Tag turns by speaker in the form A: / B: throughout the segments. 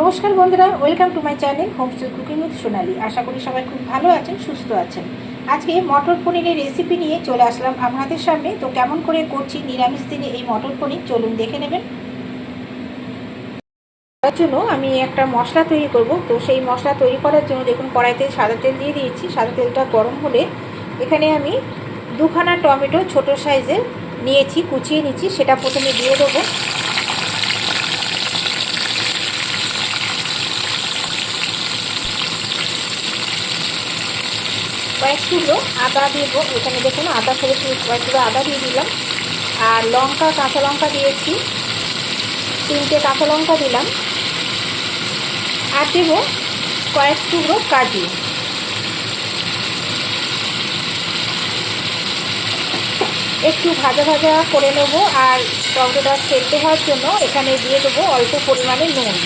A: নমস্কার বন্ধুরা welcome to my channel homestyle cooking with Sonali আশা করি সবাই খুব ভালো আছেন, সুস্থ আছেন। আজকে মটর পনিরের রেসিপি নিয়ে চলে আসলাম আপনাদের সামনে। তো কেমন করে করছি নিরামিষ দিনে এই মটর পনির, চলুন দেখে নেবেন। তার জন্য আমি একটা মশলা তৈরি করব। তো সেই মশলা তৈরি করার জন্য দেখুন, কড়াইতে সাদা তেল দিয়ে দিয়েছি। সাদা তেলটা গরম হলে এখানে আমি দুখানা টমেটো ছোট সাইজের নিয়েছি, কুচিয়ে নিচ্ছি। সেটা প্রথমে দিয়ে দেবো। কয়েক টুকরো আদা দেবো এখানে দেখুন আদা ফেলেছি কয়েক টুকরো আদা দিয়ে দিলাম। আর লঙ্কা, কাঁচা লঙ্কা দিয়েছি। তিনটে কাঁচা লঙ্কা দিলাম। আর দেব কয়েক টুকরো কাজু। একটু ভাজা ভাজা করে নেব, আর টমেটোটা সেদ্ধ হওয়ার জন্য এখানে দিয়ে দেবো অল্প পরিমাণে নুন।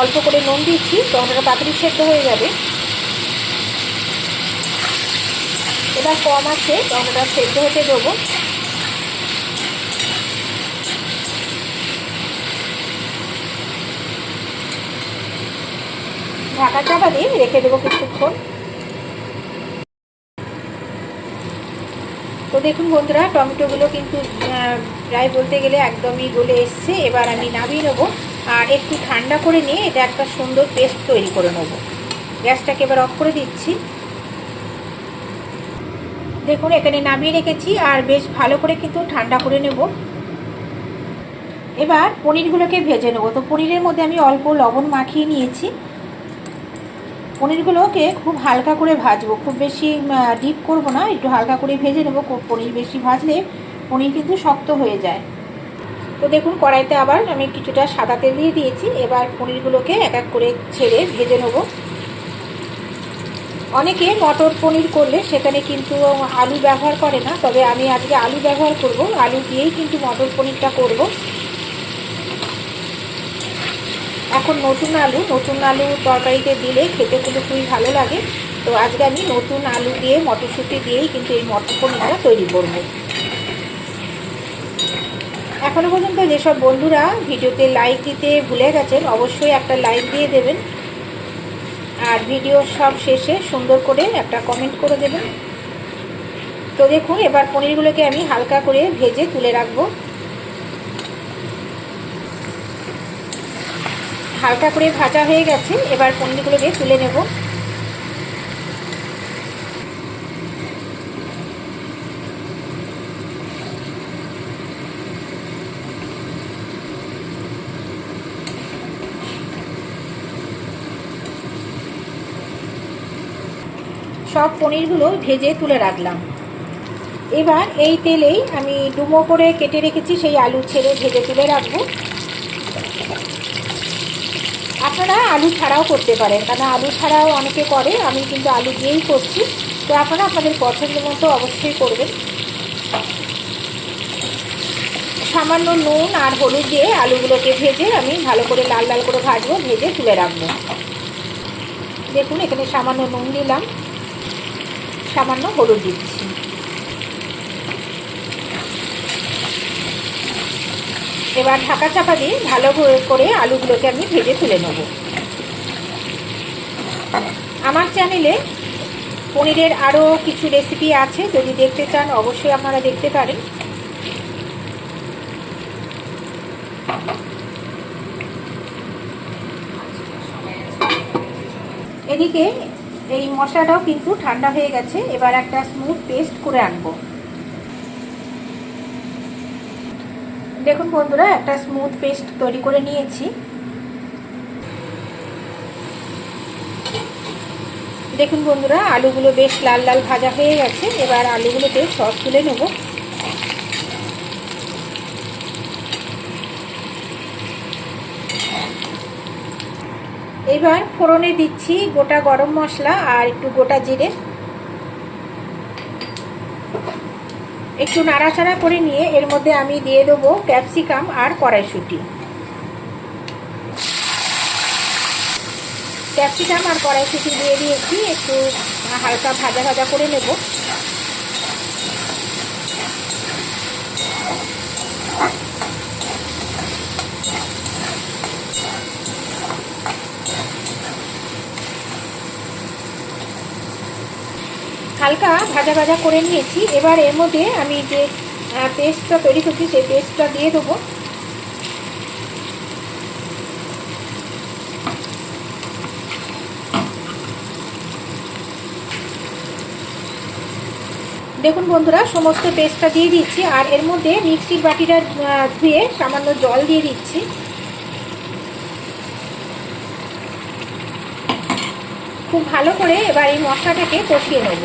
A: অল্প করে নুন দিচ্ছি টমেটোটা তাড়াতাড়ি সেদ্ধ হয়ে যাবে। এবার কম আছে টমেটোটা সেদ্ধ হতে দেবো। ঢাকা চাপা দিয়ে রেখে দেবো কিছুক্ষণ। তো দেখুন বন্ধুরা, টমেটোগুলো কিন্তু প্রায় বলতে গেলে একদমই গলে এসছে। এবার আমি নামিয়ে নেব আর একটু ঠান্ডা করে নিয়ে এটা একটা সুন্দর পেস্ট তৈরি করে নেব। গ্যাসটাকে এবার অফ করে দিচ্ছি। দেখুন, এখানে নামিয়ে রেখেছি আর বেশ ভালো করে কিন্তু ঠান্ডা করে নেব। এবার পনিরগুলোকে ভেজে নেব। তো পনিরের মধ্যে আমি অল্প লবণ মাখিয়ে নিয়েছি। পনিরগুলোকে খুব হালকা করে ভাজবো। খুব বেশি ডিপ করব না, একটু হালকা করে ভেজে নেব। পনির বেশি ভাজলে পনির কিন্তু শক্ত হয়ে যায়। তো দেখুন, কড়াইতে আবার আমি কিছুটা সাদা তেল দিয়ে দিয়েছি। এবার পনিরগুলোকে এক এক করে ছেড়ে ভেজে নেব। অনেকে মটর পনির করলে সেখানে কিন্তু আলু ব্যবহার করে না, তবে আমি আজকে আলু ব্যবহার করব। আলু দিয়েই কিন্তু মটর পনিরটা করব। এখন নতুন আলু নতুন আলু তরকারিতে দিলে খেতে কিন্তু খুবই ভালো লাগে। তো আজকে আমি নতুন আলু দিয়ে মটরশুঁটি দিয়েই কিন্তু এই মটর পনিরটা তৈরি করব। এখনও পর্যন্ত যেসব বন্ধুরা ভিডিওতে লাইক দিতে ভুলে গেছেন, অবশ্যই একটা লাইক দিয়ে দেবেন। আর ভিডিও সব শেষে সুন্দর করে একটা কমেন্ট করে দেবেন। তো দেখুন, এবার পনিরগুলোকে আমি হালকা করে ভেজে তুলে রাখব। হালকা করে ভাজা হয়ে গেছে, এবার পনিরগুলোকে তুলে নেব। সব পনিরগুলো ভেজে তুলে রাখলাম। এবার এই তেলেই আমি ডুমো করে কেটে রেখেছি, সেই আলু ছেড়ে ভেজে তুলে রাখব। আপনারা আলু ছাড়াও করতে পারেন, কারণ আলু ছাড়াও অনেকে করে, আমি কিন্তু আলু দিয়েই করছি। তো আপনারা আপনাদের পছন্দ মতো অবশ্যই করবেন। সামান্য নুন আর হলুদ দিয়ে আলুগুলোকে ভেজে আমি ভালো করে লাল লাল করে ভাজবো, ভেজে তুলে রাখব। দেখুন, এখানে সামান্য নুন দিলাম, সামান্য হলুদ দিচ্ছি। এবার ঢাকা চাপা দিয়ে ভালো করে আলুগুলোকে আমি ভেজে তুলে নেব। আমার চ্যানেলে পনিরের আরও কিছু রেসিপি আছে, যদি দেখতে চান অবশ্যই আপনারা দেখতে পারেন। এদিকে এই মশলাটাও কিন্তু ঠান্ডা হয়ে গেছে, এবার একটা স্মুথ পেস্ট করে আনব। দেখুন বন্ধুরা, একটা স্মুথ পেস্ট তৈরি করে নিয়েছি। দেখুন বন্ধুরা, আলুগুলো বেশ লাল লাল ভাজা হয়ে গেছে। এবার আলুগুলোকে সস তুলে নেব। এবার ফোড়নে দিচ্ছি গোটা গরম মশলা আর একটু গোটা জিরে। একটু নাড়াচাড়া করে নিয়ে এর মধ্যে আমি দিয়ে দেবো ক্যাপসিকাম আর কড়াইশুটি। ক্যাপসিকাম আর কড়াইশুটি দিয়ে দিয়েছি, একটু হালকা ভাজা ভাজা করে নেব। হালকা ভাজা ভাজা করে নিয়েছি। এবার এর মধ্যে আমি যে পেস্টটা তৈরি করছি, সেই পেস্টটা দিয়ে দেবো। দেখুন বন্ধুরা, সমস্ত পেস্টটা দিয়ে দিচ্ছি, আর এর মধ্যে মিক্সির বাটিটা ধুয়ে সামান্য জল দিয়ে দিচ্ছি। খুব ভালো করে এবার এই মশলাটাকে কষিয়ে নেব।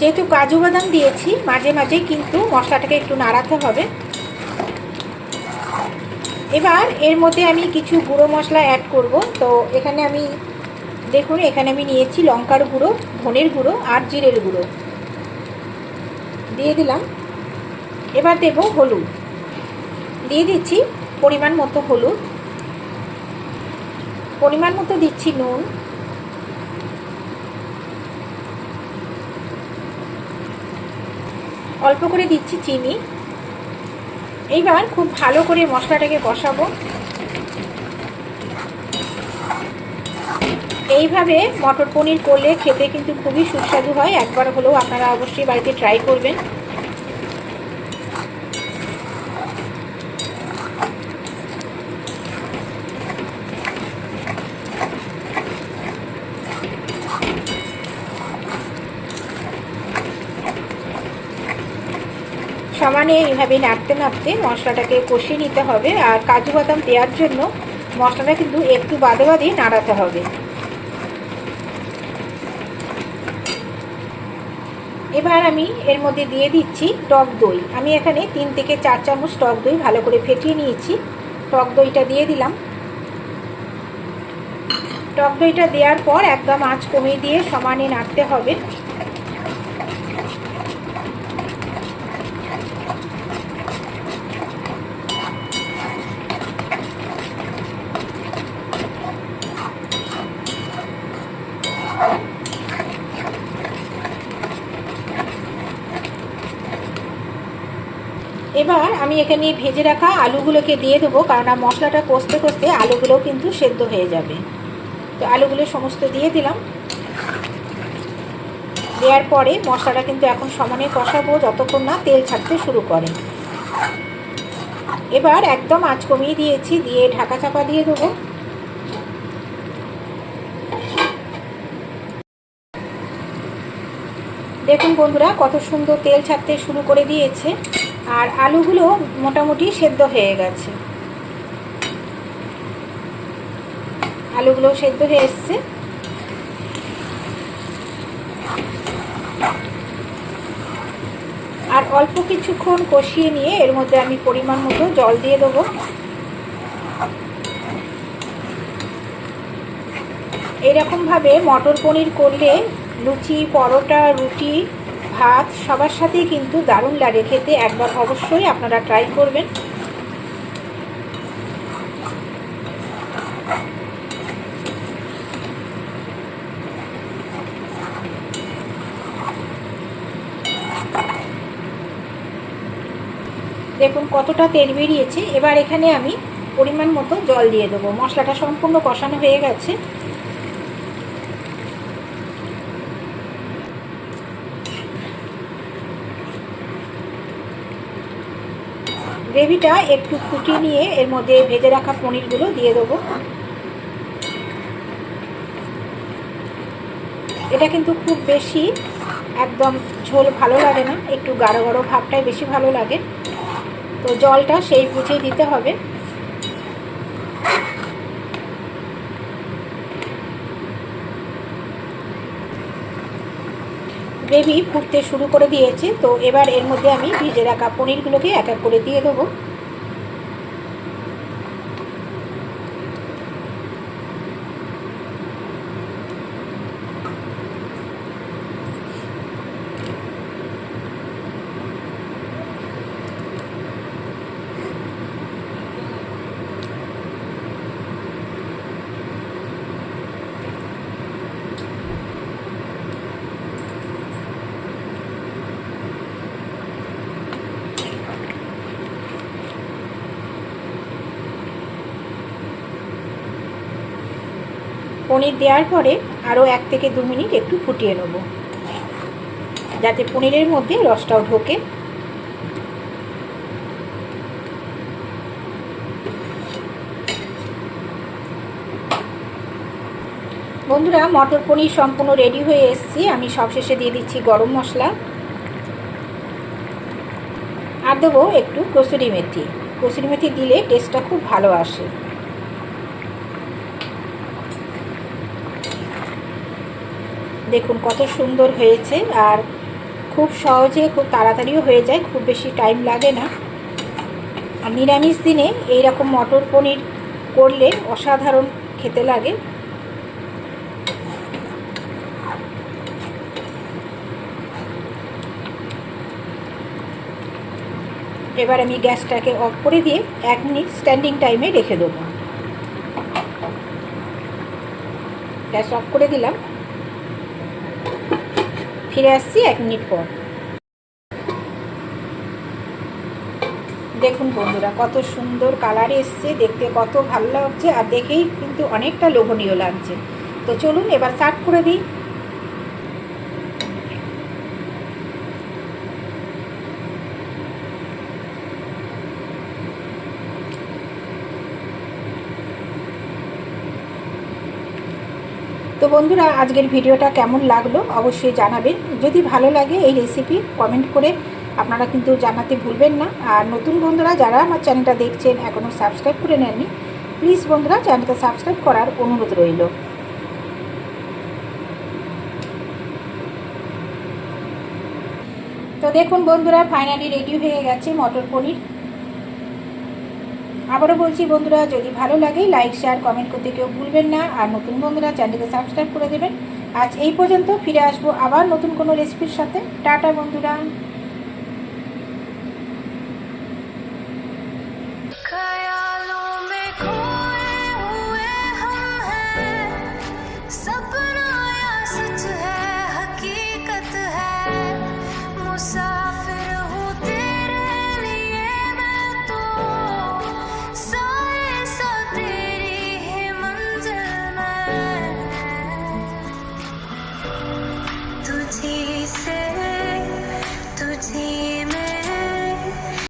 A: যেহেতু কাজু বাদাম দিয়েছি, মাঝে মাঝে কিন্তু মশলাটাকে একটু নাড়াতে হবে। এবার এর মধ্যে আমি কিছু গুঁড়ো মশলা অ্যাড করব। তো এখানে আমি, দেখুন, এখানে আমি নিয়েছি লঙ্কার গুঁড়ো, ধনের গুঁড়ো আর জিরের গুঁড়ো। দিয়ে দিলাম। এবার দেব হলুদ। দিয়ে দিচ্ছি পরিমাণ মতো হলুদ। পরিমাণ মতো দিচ্ছি নুন। অল্প করে দিচ্ছি চিনি। এইবার খুব ভালো করে মশলাটাকে কষাবো। এইভাবে মটর পনির করলে খেতে কিন্তু খুবই সুস্বাদু হয়। একবার হলেও আপনারা অবশ্যই বাড়িতে ট্রাই করবেন। সমানে এইভাবে নাড়তে নাড়তে মশলাটাকে কষিয়ে নিতে হবে আর কাজু বাদাম দেওয়ার জন্য মশলাটা কিন্তু একটু বাদে বাদে নাড়াতে হবে। এবার আমি এর মধ্যে দিয়ে দিচ্ছি টক দই। আমি এখানে তিন থেকে চার চামচ টক দই ভালো করে ফেটিয়ে নিয়েছি। টক দইটা দিয়ে দিলাম। টক দইটা দেওয়ার পর একদম আঁচ কমিয়ে দিয়ে সমানে নাড়তে হবে। এবার আমি এখানে ভেজে রাখা আলুগুলোকে দিয়ে দেবো, কারণ মশলাটা কষতে কষতে আলুগুলোও কিন্তু সেদ্ধ হয়ে যাবে। তো আলুগুলো সমস্ত দিয়ে দিলাম। দেওয়ার পরে মশলাটা কিন্তু এখন সমানে কষাবো, যতক্ষণ না তেল ছাড়তে শুরু করে। এবার একদম আঁচ কমিয়ে দিয়েছি, দিয়ে ঢাকা চাপা দিয়ে দেবো। দেখুন বন্ধুরা, কত সুন্দর তেল ছাড়তে শুরু করে দিয়েছে। আর আলুগুলো মোটামুটি সেদ্ধ হয়ে গেছে। আলুগুলো সেদ্ধ হয়ে এসছে। আর অল্প কিছুক্ষণ কষিয়ে নিয়ে এর মধ্যে আমি পরিমাণ মতো জল দিয়ে দেবো। এরকমভাবে মটর পনির করলে লুচি, পরোটা, রুটি, ভাত সবার সাথেই কিন্তু দারুণ লাগে খেতে। একবার অবশ্যই আপনারা ট্রাই করবেন। দেখুন কতটা তেল বেরিয়েছে। এবার এখানে আমি পরিমাণ মতো জল দিয়ে দেবো। মশলাটা সম্পূর্ণ কষানো হয়ে গেছে। গ্রেভিটা একটু ফুটিয়ে নিয়ে এর মধ্যে ভেজে রাখা পনিরগুলো দিয়ে দেবো। এটা কিন্তু খুব বেশি একদম ঝোল ভালো লাগে না, একটু গাঢ় গাঢ় ভাবটাই বেশি ভালো লাগে। তো জলটা সেই বুঝেই দিতে হবে। গ্রেভি ফুটতে শুরু করে দিয়েছে, তো এবার এর মধ্যে আমি ভিজে রাখা পনিরগুলোকে এক এক করে দিয়ে দেবো। পনির দেওয়ার পরে আরও এক থেকে দু মিনিট একটু ফুটিয়ে নেব। যাতে পনিরের মধ্যে রসটাও ঢোকে। বন্ধুরা, মটর পনির সম্পূর্ণ রেডি হয়ে এসেছি। আমি সবশেষে দিয়ে দিচ্ছি গরম মশলা। আর দেবো একটু কসুরি মেথি। কসুরি মেথি দিলে টেস্টটা খুব ভালো আসে। দেখুন, কত সুন্দর হয়েছে। আর খুব সহজে, খুব তাড়াতাড়িও হয়ে যায়, খুব বেশি টাইম লাগে না। আর নিরামিষ দিনে এই রকম মটর পনির করলে অসাধারণ খেতে লাগে। এবার আমি গ্যাসটাকে অফ করে দিয়ে এক মিনিট স্ট্যান্ডিং টাইমে রেখে দেবো। গ্যাস অফ করে দিলাম। ফিরে আসছি এক মিনিট পর। দেখুন বন্ধুরা, কত সুন্দর কালার এসছে, দেখতে কত ভালো লাগছে, আর দেখেই কিন্তু অনেকটা লোভনীয় লাগছে। তো চলুন এবার সার্ভ করে দিই। তো বন্ধুরা, আজকের ভিডিওটা কেমন লাগল অবশ্যই জানাবেন। যদি ভালো লাগে এই রেসিপি কমেন্ট করে আপনারা কিন্তু জানাতে ভুলবেন না। আর নতুন বন্ধুরা যারা আমার চ্যানেলটা দেখছেন এখনও সাবস্ক্রাইব করে নেননি প্লিজ বন্ধুরা চ্যানেলটা সাবস্ক্রাইব করার অনুরোধ রইল। তো দেখুন বন্ধুরা ফাইনালি রেডি হয়ে গেছে মটর পনির। আবারও বলছি বন্ধুরা, যদি ভালো লাগে লাইক শেয়ার কমেন্ট করতে কেউ ভুলবেন না। আর নতুন বন্ধুরা চ্যানেলকে সাবস্ক্রাইব করে দেবেন। আজ এই পর্যন্ত ফিরে আসব আবার নতুন কোনো রেসিপির সাথে। টাটা বন্ধুরা।